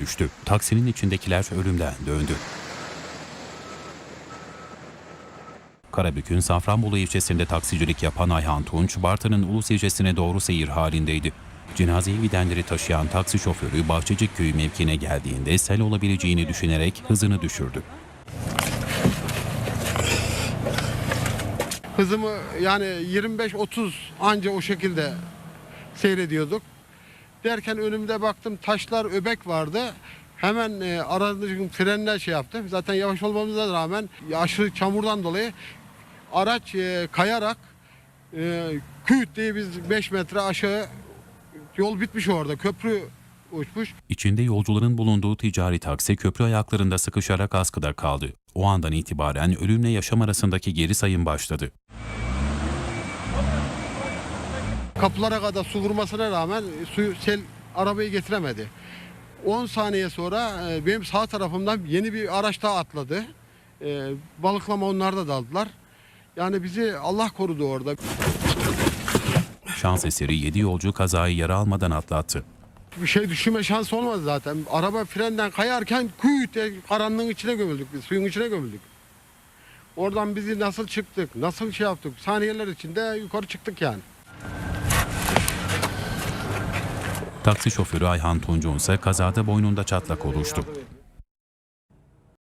düştü. Taksinin içindekiler ölümden döndü. Karabük'ün Safranbolu ilçesinde taksicilik yapan Ayhan Tunç, Bartın'ın Ulus ilçesine doğru seyir halindeydi. Cenazeyi gidenleri taşıyan taksi şoförü Bahçecik köyü mevkine geldiğinde sel olabileceğini düşünerek hızını düşürdü. Hızımı yani 25-30 anca o şekilde seyrediyorduk. Derken önümde baktım taşlar öbek vardı. Hemen e, aracın frenine şey yaptım. Zaten yavaş olmamıza rağmen aşırı çamurdan dolayı araç e, kayarak e, küt diye biz 5 metre aşağı yol bitmiş orada. Köprü uçmuş. İçinde yolcuların bulunduğu ticari taksi köprü ayaklarında sıkışarak askıda kaldı. O andan itibaren ölümle yaşam arasındaki geri sayım başladı. Kapılara kadar su vurmasına rağmen e, suyu sel arabayı getiremedi. 10 saniye sonra e, benim sağ tarafımdan yeni bir araç daha atladı. E, Balıklama onlar da daldılar. Yani bizi Allah korudu orada. Şans eseri 7 yolcu kazayı yara almadan atlattı. Bir şey düşünme şansı olmadı zaten. Araba frenden kayarken küt diye karanlığın içine gömüldük biz. Suyun içine gömüldük. Oradan bizi nasıl çıktık, nasıl şey yaptık. Saniyeler içinde yukarı çıktık yani. Taksi şoförü Ayhan Tunç'un ise kazada boynunda çatlak oluştu.